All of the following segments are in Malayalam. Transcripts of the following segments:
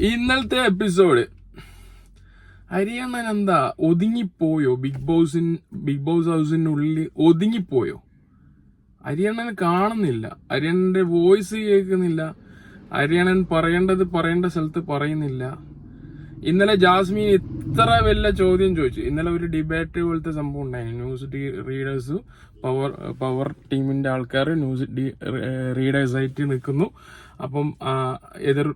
ഇന്നലത്തെ എപ്പിസോഡ് ഹരിയാണൻ എന്താ ഒതുങ്ങിപ്പോയോ ബിഗ് ബോസിൻ ബിഗ് ബോസ് ഹൗസിനുള്ളിൽ ഒതുങ്ങിപ്പോയോ? ഹരിയാണനെ കാണുന്നില്ല. ഹരിയാണന്റെ വോയിസ് കേൾക്കുന്നില്ല. ഹരിയാണൻ പറയേണ്ടത് പറയേണ്ട സ്ഥലത്ത് പറയുന്നില്ല. ഇന്നലെ ജാസ്മിൻ ഇത്ര വലിയ ചോദ്യം ചോദിച്ചു. ഇന്നലെ ഒരു ഡിബേറ്റ് പോലത്തെ സംഭവം ഉണ്ടായിരുന്നു. ന്യൂസ് റീഡേഴ്സ് പവർ പവർ ടീമിന്റെ ആൾക്കാർ ന്യൂസ് റീഡേഴ്സ് റീഡേഴ്സായിട്ട് നിൽക്കുന്നു. അപ്പം എതിർ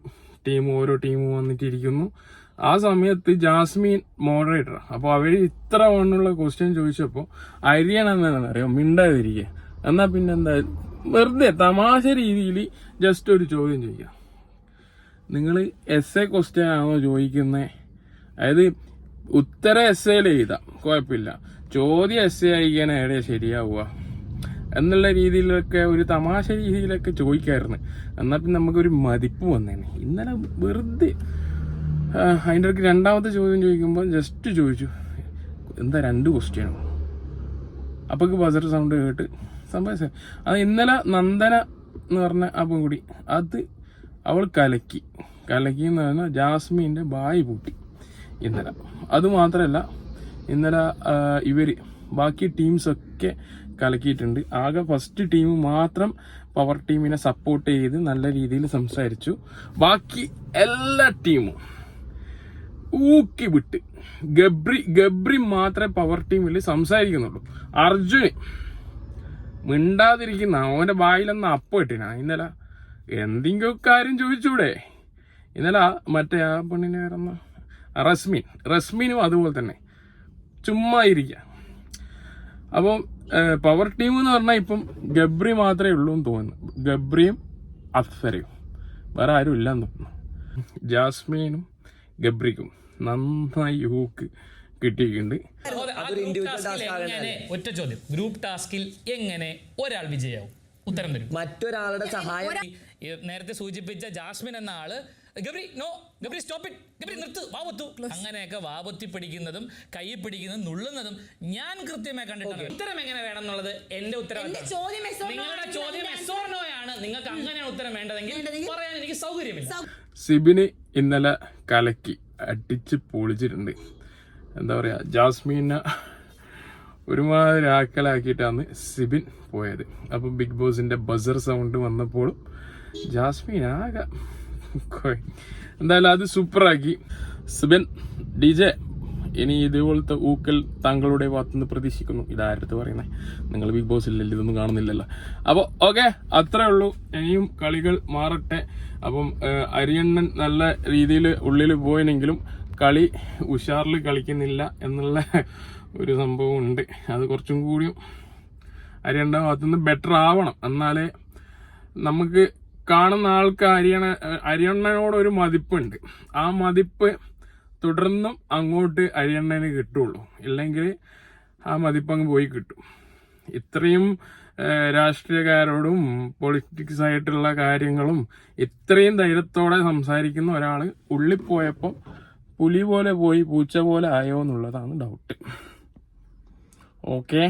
ടീം ഓരോ ടീമും വന്നിട്ടിരിക്കുന്നു. ആ സമയത്ത് ജാസ്മിൻ മോഡറേറ്റർ അപ്പോൾ അവർ ഇത്ര വണ്ണുള്ള ക്വസ്റ്റ്യൻ ചോദിച്ചപ്പോൾ എന്താണെന്ന് അറിയാം? മിണ്ടാതിരിക്കുക എന്നാ പിന്നെ എന്താ വെറുതെ തമാശ രീതിയിൽ ജസ്റ്റ് ഒരു ചോദ്യം ചോദിക്കാം. നിങ്ങൾ എസ് എ ക്വസ്റ്റ്യൻ ആണോ ചോദിക്കുന്നത് അതായത് ഉത്തരം എസ് എയിൽ എഴുതാം. കുഴപ്പമില്ല. ചോദ്യം എസ് എ ഏടെ ശരിയാവുക. എന്നുള്ള രീതിയിലൊക്കെ ഒരു തമാശ രീതിയിലൊക്കെ ചോദിക്കായിരുന്നു. എന്നാൽ പിന്നെ നമുക്കൊരു മതിപ്പ് വന്നേനെ. ഇന്നലെ വെറുതെ അതിന്റെ ഇടയ്ക്ക് രണ്ടാമത്തെ ചോദ്യം ചോദിക്കുമ്പോൾ ജസ്റ്റ് ചോദിച്ചു എന്താ രണ്ട് ക്വസ്റ്റ്യനോ അപ്പോൾ ബസർ സൗണ്ട് കേട്ട് സംഭവിച്ച. അത് ഇന്നലെ നന്ദന എന്ന് പറഞ്ഞ ആ പെൺകുടി അത് അവൾ കലക്കി. കലക്കി എന്ന് പറഞ്ഞാൽ ജാസ്മിന്റെ ബായി പൂട്ടി ഇന്നലെ. അതുമാത്രമല്ല ഇന്നലെ ആ, ഇവർ ബാക്കി ടീംസൊക്കെ കലക്കിയിട്ടുണ്ട്. ആകെ ഫസ്റ്റ് ടീം മാത്രം പവർ ടീമിനെ സപ്പോർട്ട് ചെയ്ത് നല്ല രീതിയിൽ സംസാരിച്ചു. ബാക്കി എല്ലാ ടീമും ഊക്കി വിട്ട് ഗബ്രി ഗബ്രി മാത്രമേ പവർ ടീമിൽ സംസാരിക്കുന്നുള്ളൂ. അർജുന് മിണ്ടാതിരിക്കുന്ന അവന്റെ വായിലൊന്ന് അപ്പം ഇട്ടിനാ. ഇന്നലെ എന്തെങ്കിലും കാര്യം ചോദിച്ചൂടെ? ഇന്നലെ മറ്റേ ആ പെണ്ണിനെ വരുന്ന റസ്മിൻ. റസ്മിനും അതുപോലെ തന്നെ. ചുമ്മാ ഇരിക്കുക അപ്പം പവർ ടീം എന്ന് പറഞ്ഞാൽ ഇപ്പം ഗബ്രി മാത്രമേ ഉള്ളൂ എന്ന് തോന്നുന്നു. ഗബ്രിയും അഫ്സരയും. വേറെ ആരും ഇല്ലെന്ന് തോന്നുന്നു. ജാസ്മിനും ഗബ്രിക്കും നന്നായി യൂക്ക് കിട്ടിയിട്ടുണ്ട്. ഒറ്റ ചോദ്യം. ഗ്രൂപ്പ് ടാസ്കിൽ എങ്ങനെ ഒരാൾ വിജയാവും? ഉത്തരം തരും. മറ്റൊരാളുടെ സഹായം നേരത്തെ സൂചിപ്പിച്ച ജാസ്മിൻ എന്ന ആൾ Gabri no Gabri stop it Gabri നിർത്ത്. വാവത്തു അങ്ങനെയൊക്കെ വാവത്തി പിടിക്കുന്നതും കൈ പിടിക്കുന്നതും നുള്ളുന്നതും ഞാൻ കൃത്യമായി കണ്ടിട്ടുണ്ട് ഉത്തരം എങ്ങനെ വേണം എന്നുള്ളത് എന്റെ no നിങ്ങളുടെ ചോദ്യം no ആണ്. നിങ്ങൾക്ക് അങ്ങനെയാണ് ഉത്തരം വേണ്ടതെങ്കിൽ വേണ്ടതെങ്കിൽ പറയാൻ എനിക്ക് സൗകര്യമില്ല. സിബിന് ഇന്നലെ കലക്കി അടിച്ച് പൊളിച്ചിട്ടുണ്ട്. എന്താ പറയാ ജാസ്മീനെ ഒരുമാതിരി ആക്കലാക്കിയിട്ടാണ് സിബിൻ പോയത്. അപ്പം ബിഗ് ബോസിന്റെ ബസർ സൗണ്ട് വന്നപ്പോഴും ജാസ്മീൻ ആകെ എന്തായാലും അത് സൂപ്പറാക്കി. സുബിൻ ഡി ജെ ഇനി ഇതുപോലത്തെ ഊക്കൽ താങ്കളുടെ ഭാഗത്തുനിന്ന് പ്രതീക്ഷിക്കുന്നു. ഇതാരടുത്ത് പറയുന്നത് നിങ്ങൾ ബിഗ് ബോസിലല്ലേ ഇതൊന്നും കാണുന്നില്ലല്ലോ. അപ്പോൾ ഓക്കെ അത്രേ ഉള്ളൂ. ഇനിയും കളികൾ മാറട്ടെ. അപ്പം അരിയണ്ണൻ നല്ല രീതിയിൽ ഉള്ളിൽ പോയെങ്കിലും കളി ഉഷാറിൽ കളിക്കുന്നില്ല എന്നുള്ള ഒരു സംഭവം ഉണ്ട്. അത് കുറച്ചും കൂടിയും അരിയണ്ണ ഭാഗത്തുനിന്ന് ബെറ്റർ ആവണം. എന്നാലേ നമുക്ക് കാണുന്ന ആൾക്ക് അരിയണ അരിയണ്ണനോട് ഒരു മതിപ്പുണ്ട്. ആ മതിപ്പ് തുടർന്നും അങ്ങോട്ട് അരിയണ്ണന് കിട്ടുള്ളൂ. ഇല്ലെങ്കിൽ ആ മതിപ്പ് അങ്ങ് പോയി കിട്ടും. ഇത്രയും രാഷ്ട്രീയക്കാരോടും പൊളിറ്റിക്സ് ആയിട്ടുള്ള കാര്യങ്ങളും ഇത്രയും ധൈര്യത്തോടെ സംസാരിക്കുന്ന ഒരാൾ ഉള്ളിപ്പോയപ്പോൾ പുലി പോലെ പോയി പൂച്ച പോലെ ആയോ എന്നുള്ളതാണ് ഡൗട്ട് ഓക്കെ?